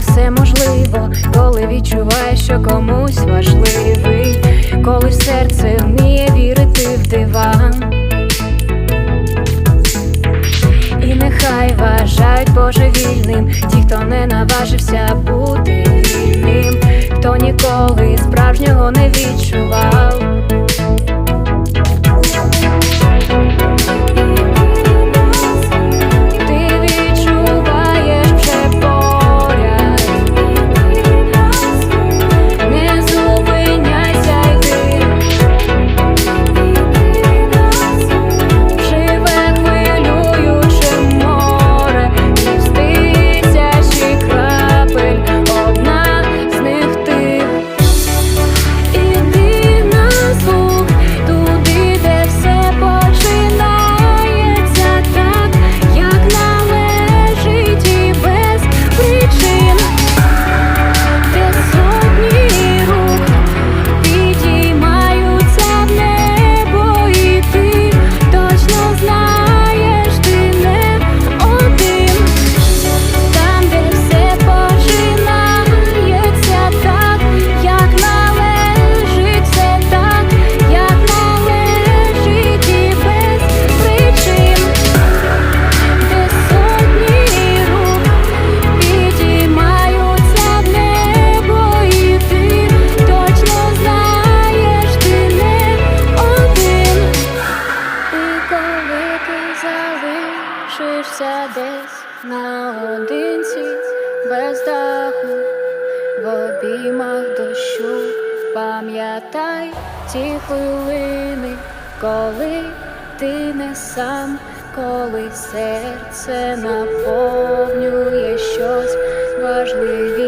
все можливо, коли відчуваєш, що комусь важливий, коли серце вміє вірити в дива. І нехай вважають божевільним ті, хто не наважився бути вільним, хто ніколи справжнього не відчував. Залишишся десь наодинці, без даху, в обіймах дощу, пам'ятай ті хвилини, коли ти не сам, коли серце наповнює щось важливіше.